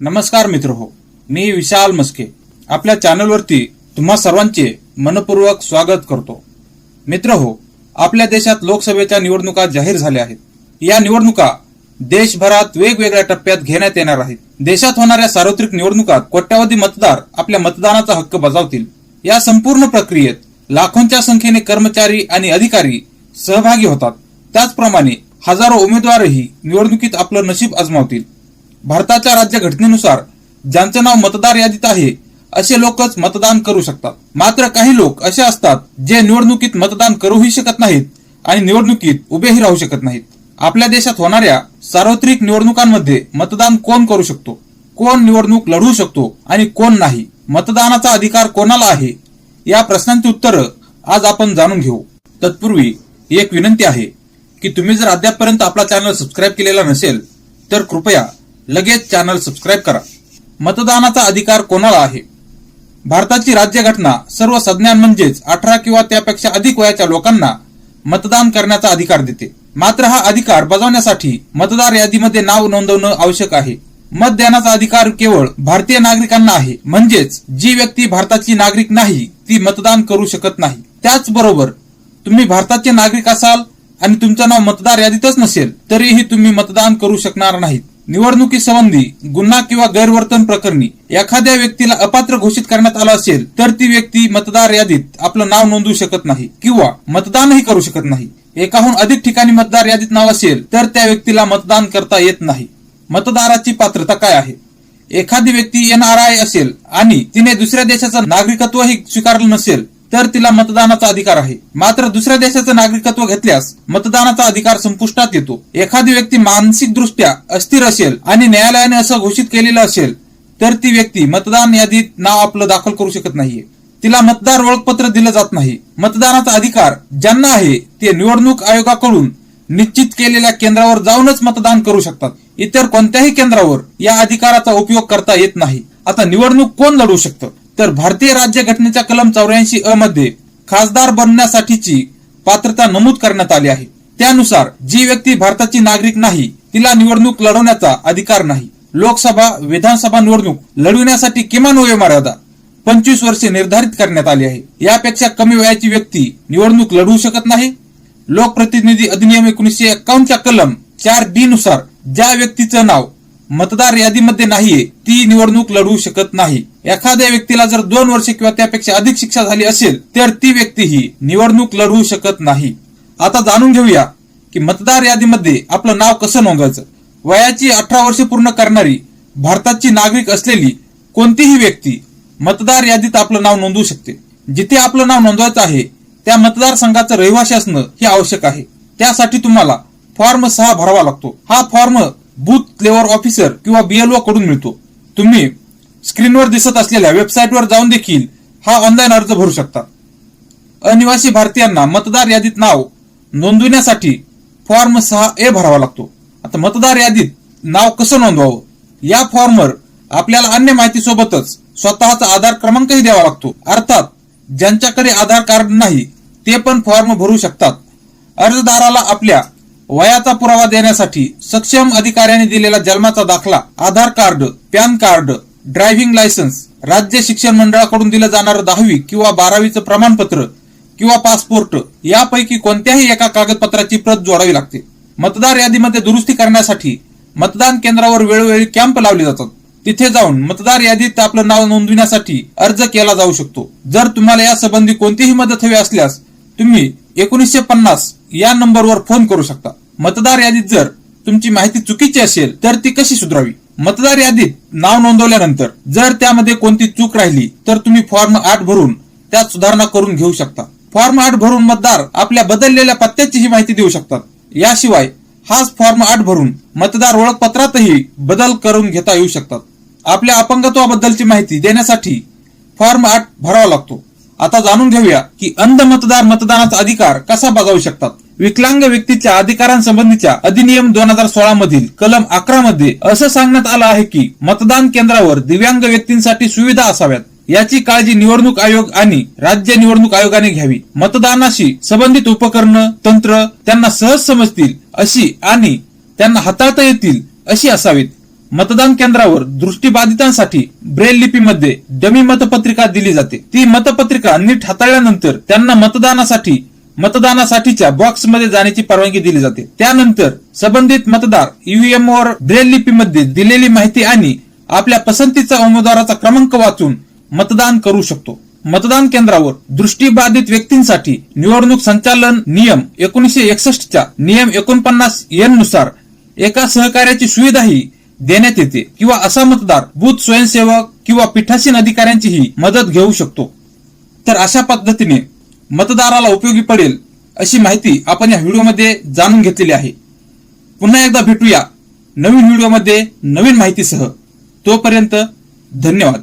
नमस्कार मित्र हो मी विशाल मस्के. आपल्या चॅनलवरती तुम्हा सर्वांचे मनपूर्वक स्वागत करतो. मित्र हो आपल्या देशात लोकसभेच्या निवडणुका जाहीर झाल्या आहेत. या निवडणुका देशभरात वेगवेगळ्या टप्प्यात घेण्यात येणार आहेत. देशात होणाऱ्या सार्वत्रिक निवडणुकात कोट्यावधी मतदार आपल्या मतदानाचा हक्क बजावतील. या संपूर्ण प्रक्रियेत लाखोंच्या संख्येने कर्मचारी आणि अधिकारी सहभागी होतात. त्याचप्रमाणे हजारो उमेदवारही निवडणुकीत आपलं नशीब आजमावतील. भारताच्या राज्य घटनेनुसार ज्यांचं नाव मतदार यादीत आहे असे लोकच मतदान करू शकतात. मात्र काही लोक असे असतात जे निवडणुकीत मतदान करूही शकत नाहीत आणि निवडणुकीत उभेही राहू शकत नाहीत. आपल्या देशात होणाऱ्या सार्वत्रिक निवडणुकांमध्ये मतदान कोण करू शकतो? कोण निवडणूक लढवू शकतो आणि कोण नाही? मतदानाचा अधिकार कोणाला आहे? या प्रश्नांची उत्तरं आज आपण जाणून घेऊ. तत्पूर्वी एक विनंती आहे की तुम्ही जर अद्यापपर्यंत आपला चॅनल सबस्क्राईब केलेला नसेल तर कृपया लगेच चॅनल सबस्क्राईब करा. मतदानाचा अधिकार कोणाला आहे? भारताची राज्यघटना सर्व सज्ञान म्हणजेच अठरा किंवा त्यापेक्षा अधिक वयाच्या लोकांना मतदान करण्याचा अधिकार देते. मात्र हा अधिकार बजावण्यासाठी मतदार यादीमध्ये नाव नोंदवणं आवश्यक आहे. मत देण्याचा अधिकार केवळ भारतीय नागरिकांना आहे. म्हणजेच जी व्यक्ती भारताची नागरिक नाही ती मतदान करू शकत नाही. त्याचबरोबर तुम्ही भारताचे नागरिक असाल आणि तुमचं नाव मतदार यादीतच नसेल तरीही तुम्ही मतदान करू शकणार नाहीत. निवडणुकीसंबंधी गुन्हा किंवा गैरवर्तन प्रकरणी एखाद्या व्यक्तीला अपात्र घोषित करण्यात आलं असेल तर ती व्यक्ती मतदार यादीत आपलं नाव नोंदवू शकत नाही किंवा मतदानही करू शकत नाही. एकाहून अधिक ठिकाणी मतदार यादीत नाव असेल तर त्या व्यक्तीला मतदान करता येत नाही. मतदाराची पात्रता काय आहे? एखादी व्यक्ती एन आर आय असेल आणि तिने दुसऱ्या देशाचं नागरिकत्वही स्वीकारलं नसेल तर तिला मतदानाचा अधिकार आहे. मात्र दुसऱ्या देशाचं नागरिकत्व घेतल्यास मतदानाचा अधिकार संपुष्टात येतो. एखादी व्यक्ती मानसिक दृष्ट्या अस्थिर असेल आणि न्यायालयाने असं घोषित केलेलं असेल तर ती व्यक्ती मतदान यादीत नाव आपलं दाखल करू शकत नाहीये. तिला मतदार ओळखपत्र दिलं जात नाही. मतदानाचा अधिकार ज्यांना आहे ते निवडणूक आयोगाकडून निश्चित केलेल्या केंद्रावर जाऊनच मतदान करू शकतात. इतर कोणत्याही केंद्रावर या अधिकाराचा उपयोग करता येत नाही. आता निवडणूक कोण लढवू शकतं? तर भारतीय राज्यघटनेच्या कलम चौऱ्याऐंशी अ मध्ये खासदार बनण्यासाठीची पात्रता नमूद करण्यात आली आहे. त्यानुसार जी व्यक्ती भारताची नागरिक नाही तिला निवडणूक लढवण्याचा अधिकार नाही. लोकसभा विधानसभा निवडणूक लढविण्यासाठी किमान वयोमर्यादा पंचवीस वर्षे निर्धारित करण्यात आली आहे. यापेक्षा कमी वयाची व्यक्ती निवडणूक लढवू शकत नाही. लोकप्रतिनिधी अधिनियम एकोणीसशे एक्कावन्नच्या कलम चार डी नुसार ज्या व्यक्तीचं नाव मतदार यादीमध्ये नाहीये ती निवडणूक लढवू शकत नाही. एखाद्या व्यक्तीला जर दोन वर्ष किंवा त्यापेक्षा अधिक शिक्षा झाली असेल तर ती व्यक्ती ही निवडणूक लढवू शकत नाही. आता जाणून घेऊया की मतदार यादीमध्ये आपलं नाव कसं नोंदवायचं? वयाची अठरा वर्षे पूर्ण करणारी भारताची नागरिक असलेली कोणतीही व्यक्ती मतदार यादीत आपलं नाव नोंदवू शकते. जिथे आपलं नाव नोंदवायचं आहे त्या मतदारसंघाचं रहिवासी असणं हे आवश्यक आहे. त्यासाठी तुम्हाला फॉर्म सहा भरावा लागतो. हा फॉर्म बूथ लेवल ऑफिसर किंवा बीएलओ कडून मिळतो. तुम्ही स्क्रीनवर दिसत असलेल्या वेबसाईटवर जाऊन देखील हा ऑनलाईन अर्ज भरू शकता. अनिवासी भारतीयांना मतदार यादीत नाव नोंदविण्यासाठी फॉर्म सहा ए भरावा लागतो. आता मतदार यादीत नाव कसं नोंदवावं? या फॉर्मवर आपल्याला अन्य माहितीसोबतच स्वतःचा आधार क्रमांकही द्यावा लागतो. अर्थात ज्यांच्याकडे आधार कार्ड नाही ते पण फॉर्म भरू शकतात. अर्जदाराला आपल्या वयाचा पुरावा देण्यासाठी सक्षम अधिकाऱ्याने दिलेला जन्माचा दाखला Aadhaar card PAN card driving licence राज्य शिक्षण मंडळाकडून दिलं जाणारं दहावी किंवा बारावीचं प्रमाणपत्र किंवा पासपोर्ट यापैकी कोणत्याही एका कागदपत्राची प्रत जोडावी लागते. मतदार यादीमध्ये दुरुस्ती करण्यासाठी मतदान केंद्रावर वेळोवेळी कॅम्प लावले जातात. तिथे जाऊन मतदार यादीत आपलं नाव नोंदविण्यासाठी अर्ज केला जाऊ शकतो. जर तुम्हाला या संबंधी कोणतीही मदत हवी असल्यास तुम्ही एकोणीसशे पन्नास या नंबरवर फोन करू शकता. मतदार यादीत जर तुमची माहिती चुकीची असेल तर ती कशी सुधारावी? मतदार यादीत नाव नोंदवल्यानंतर जर त्यामध्ये कोणती चूक राहिली तर तुम्ही फॉर्म आठ भरून त्यात सुधारणा करून घेऊ शकता. फॉर्म आठ भरून मतदार आपल्या बदललेल्या पत्त्याचीही माहिती देऊ शकतात. याशिवाय हाच फॉर्म आठ भरून मतदार ओळखपत्रातही बदल करून घेता येऊ शकतात. आपल्या अपंगत्वाबद्दलची माहिती देण्यासाठी फॉर्म आठ भरावा लागतो. आता जाणून घेऊया की अंध मतदार मतदानाचा अधिकार कसा बजावू शकतात. विकलांग व्यक्तीच्या अधिकारांसंबंधीच्या अधिनियम दोन हजार सोळा मधील कलम अकरा मध्ये असं सांगण्यात आलं आहे की मतदान केंद्रावर दिव्यांग व्यक्तींसाठी सुविधा असाव्यात. याची काळजी निवडणूक आयोग आणि राज्य निवडणूक आयोगाने घ्यावी. मतदानाशी संबंधित उपकरणं तंत्र त्यांना सहज समजतील अशी आणि त्यांना हाताळता येतील अशी असावीत. मतदान केंद्रावर दृष्टीबाधितांसाठी ब्रेल लिपीमध्ये डमी मतपत्रिका दिली जाते. ती मतपत्रिका नीट हाताळल्यानंतर त्यांना मतदानासाठी मतदानासाठीच्या बॉक्समध्ये जाण्याची परवानगी दिली जाते. त्यानंतर संबंधित मतदार ईव्हीएम वर ब्रेल लिपीमध्ये दिलेली माहिती आणि आपल्या पसंतीचा उमेदवाराचा क्रमांक वाचून मतदान करू शकतो. मतदान केंद्रावर दृष्टीबाधित व्यक्तींसाठी निवडणूक संचालन नियम एकोणीशे एकसष्टच्या नियम एकोणपन्नास एननुसार एका सहकार्याची सुविधाही देण्यात येते किंवा असा मतदार बूथ स्वयंसेवक किंवा पीठासीन अधिकाऱ्यांचीही मदत घेऊ शकतो. तर अशा पद्धतीने मतदाराला उपयोगी पडेल अशी माहिती आपण या व्हिडिओमध्ये जाणून घेतलेली आहे. पुन्हा एकदा भेटूया नवीन व्हिडिओमध्ये नवीन माहितीसह. तोपर्यंत धन्यवाद.